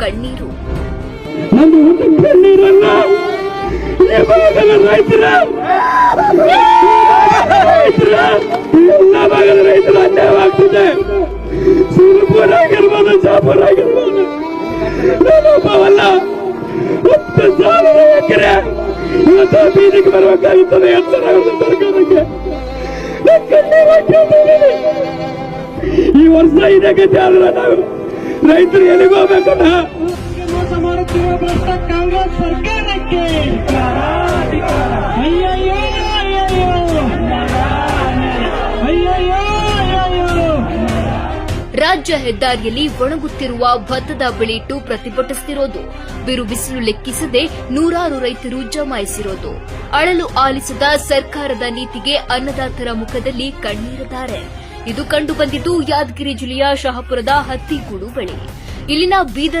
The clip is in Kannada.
ಕಣ್ಣೀರು. ಈ ಭಾಗದ ರೈತರ ಅನ್ಯಾಯವಾಗ್ತದೆ ಸುರಪುರ ಆಗಿರ್ಬೋದು ಶಾಪುರ ಆಗಿರ್ಬೋದು ನಾನೊಬ್ಬವಲ್ಲ ಹತ್ತು ಸಾವಿರ ಎಕರೆ ಇವತ್ತು ಬೀದಿಗೆ ಬರಬೇಕಾಗುತ್ತದೆ ಸರ್ಕಾರಕ್ಕೆ ನಾನ್ ಕಣ್ಣೀರ್ ಹಾಕ್ಕೊಂಡಿದ್ದೀನಿ. ಈ ವರ್ಷ ಇದೆ ಗತಿ ರೈತರು ಎಲ್ಲಿಗೆ ಹೋಗ್ಬೇಕಣ್ಣ? ಮೋಸ ಮಾಡುತ್ತಿರುವ ಭ್ರಷ್ಟ ಕಾಂಗ್ರೆಸ್ ಸರ್ಕಾರಕ್ಕೆ. ಅಯ್ಯಯ್ಯೋ ರಾಜ್ಯ ಹೆದ್ದಾರಿಯಲ್ಲಿ ಒಣಗುತ್ತಿರುವ ಭತ್ತದ ಬೆಳೆಯಿಟ್ಟು ಪ್ರತಿಭಟಿಸುತ್ತಿರೋದು ಬಿರು ಬಿಸಿಲು ಲೆಕ್ಕಿಸದೆ ನೂರಾರು ರೈತರು ಜಮಾಯಿಸಿರೋದು. ಅಳಲು ಆಲಿಸದ ಸರ್ಕಾರದ ನೀತಿಗೆ ಅನ್ನದಾತರ ಮುಖದಲ್ಲಿ ಕಣ್ಣೀರಿದ್ದಾರೆ. ಇದು ಕಂಡುಬಂದಿದ್ದು ಯಾದಗಿರಿ ಜಿಲ್ಲೆಯ ಶಹಾಪುರದ ಹತ್ತಿಗೂಡು ಬಳಿ. ಇಲ್ಲಿನ ಬೀದರ್